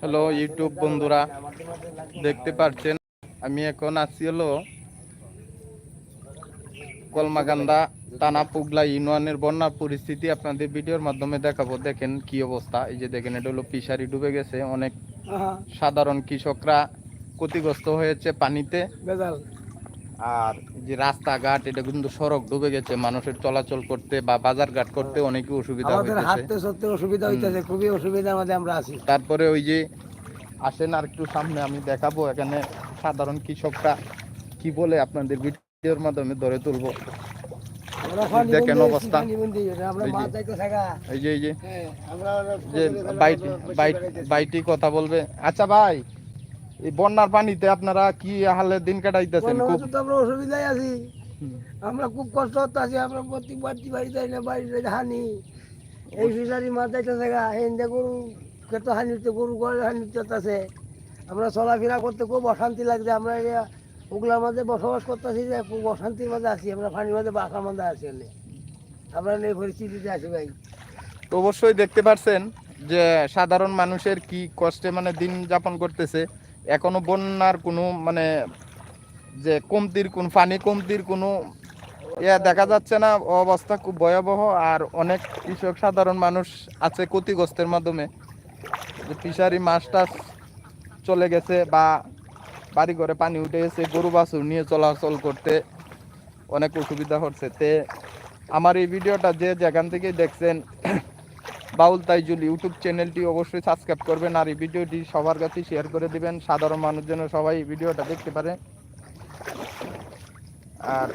Hello YouTube বন্ধুরা দেখতে পাচ্ছেন আমি এখন আছি হলো কলমাকান্দা টানা পুগলা ইউনিয়নের বন্যার পরিস্থিতি আপনাদের ভিডিওর মাধ্যমে দেখাবো। দেখেন কি অবস্থা। এই যে দেখেন এটা হলো ফিশারি ডুবে গেছে। অনেক সাধারণ কৃষকরা ক্ষতিগ্রস্ত হয়েছে পানিতে। আর যে রাস্তাঘাট এটা কিন্তু সড়ক ডুবে গেছে মানুষের চলাচল করতে বা বাজারঘাট করতে অনেকই অসুবিধা হয়েছে হাঁটতে চলতে অসুবিধা হইতেছে খুবই অসুবিধার মধ্যে আমরা আছি। তারপরে ওই যে আসেন আর একটু সামনে আমি দেখাবো এখানে সাধারণ কৃষকরা কি বলে আপনাদের ভিডিওর মাধ্যমে ধরে তুলবো। দেখেন অবস্থা। এই যে- এই যে হ্যাঁ, বাইটি কথা বলবে। আচ্ছা ভাই এই বন্যার পানিতে আপনারা কি হালে দিন কাটাইতেছেন? খুব আমরা অসুবিধায় আছি। আমরা খুব কষ্ট হতে আছি আমরা প্রতি বাড়তি বাড়ি যাই না বাড়ি হানি। এই ফিসারি মাছ যাইতে থাকা গরু খেত গরু হচ্ছে আমরা চলাফেরা করতে খুব অশান্তি লাগছে আমরা ওগুলার মাঝে বসবাস করতেছি যে খুব অশান্তির মধ্যে আছি আমরা পানির মধ্যে বাঁকার মধ্যে আছি। আমরা এই পরিস্থিতিতে আছি ভাই। তো অবশ্যই দেখতে পাচ্ছেন যে সাধারণ মানুষের কি কষ্টে মানে দিন যাপন করতেছে। এখনও বন্যার কোনো মানে যে কমতির কোন, পানি কমতির কোনো ইয়া দেখা যাচ্ছে না, অবস্থা খুব ভয়াবহ আর অনেক কৃষক সাধারণ মানুষ আছে ক্ষতিগ্রস্তের মাধ্যমে। যে ফিশারি, মাছ টাছ চলে গেছে বা বাড়ি ঘরে পানি উঠে গেছে, গরু বাছুর নিয়ে চলাচল করতে অনেক অসুবিধা হচ্ছে। তে আমার এই ভিডিওটা যে যেখান থেকে দেখছেন বাউল তাইজুল ইউটিউব চ্যানেলটি অবশ্যই সাবস্ক্রাইব করবেন আর এই ভিডিওটি সবার কাছে শেয়ার করে দিবেন। সাধারণ মানুষ যেন সবাই ভিডিওটা দেখতে পারে। আর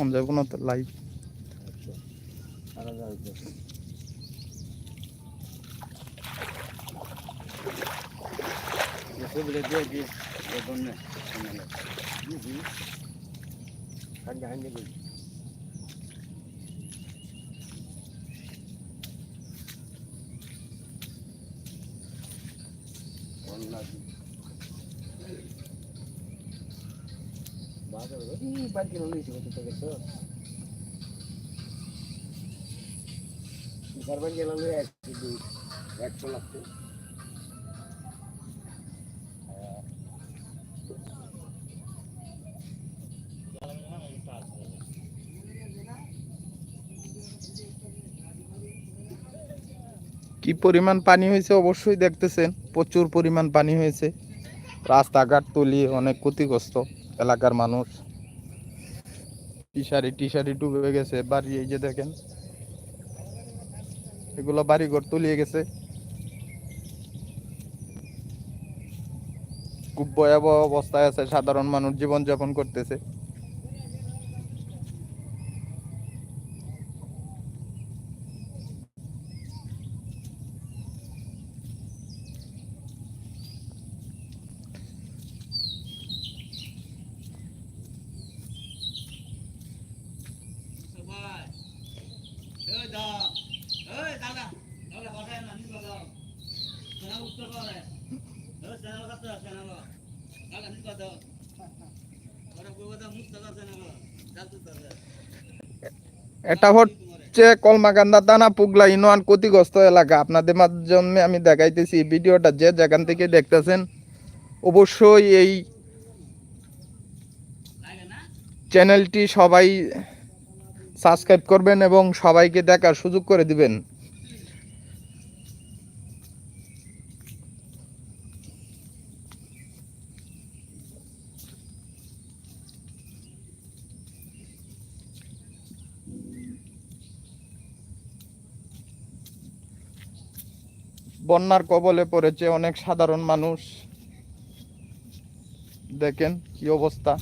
দেখুন যাব না তো লাইভ আলাদা হইতে কি পরিমাণ পানি হয়েছে অবশ্যই দেখতেছেন প্রচুর পরিমাণ পানি হয়েছে। রাস্তাঘাট তলিয়ে অনেক ক্ষতিগ্রস্ত। এলাকার মানুষ। টিশারি টিশারি ডুবে গেছে, বাড়ি এই যে দেখেন। এগুলো বাড়িঘর তলিয়ে গেছে। খুব ভয়াবহ অবস্থায় আছে সাধারণ মানুষ জীবনযাপন করতেছে। এটা হচ্ছে কলমাকান্দা দানা পুগলা ইউনিয়ন ক্ষতিগ্রস্ত এলাকা। আপনাদের মাধ্যমে আমি দেখাইতেছি ভিডিওটা। যে যেখান থেকে দেখতেছেন, অবশ্যই এই চ্যানেলটি সবাই সাবস্ক্রাইব করবেন এবং সবাইকে দেখার সুযোগ করে দিবেন। বন্যার কবলে পড়েছে অনেক সাধারণ মানুষ। দেখেন কি অবস্থা।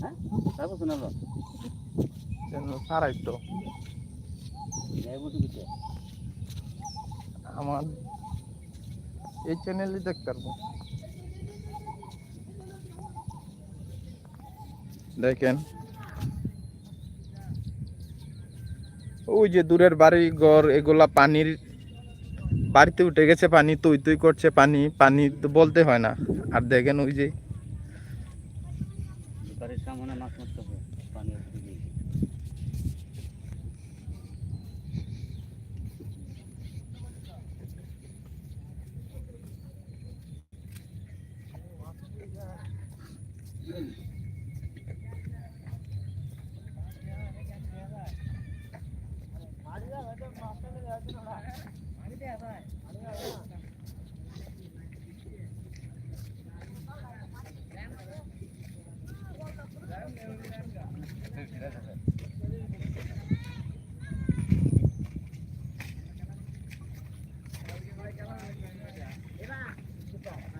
হ্যাঁ? সারাই তো। আমার এই দেখতে পারব। দেখেন। ওই যে দূরের বাড়ি ঘর এগুলা পানির বাড়িতে উঠে গেছে পানি তুই তুই করছে পানি পানি তো বলতে হয় না। আর দেখেন ওই যে বাড়ির সামনে মাছ মারতে হবে পানি আছে দিকে আমার এখানে কত না কত লাগে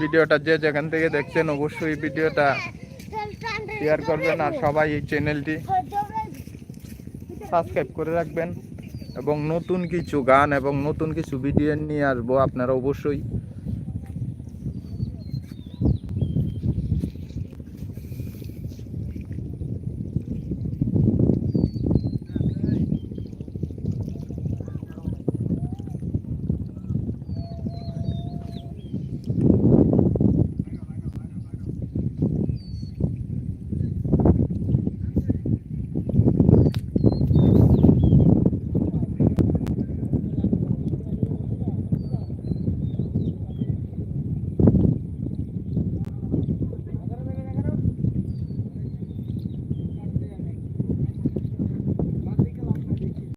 ভিডিওটা যে যেখান থেকে দেখছেন, অবশ্যই ভিডিওটা শেয়ার করবেন আর সবাই এই চ্যানেলটি সাবস্ক্রাইব করে রাখবেন। এবং নতুন কিছু গান এবং নতুন কিছু ভিডিও নিয়ে আসব আপনারা অবশ্যই।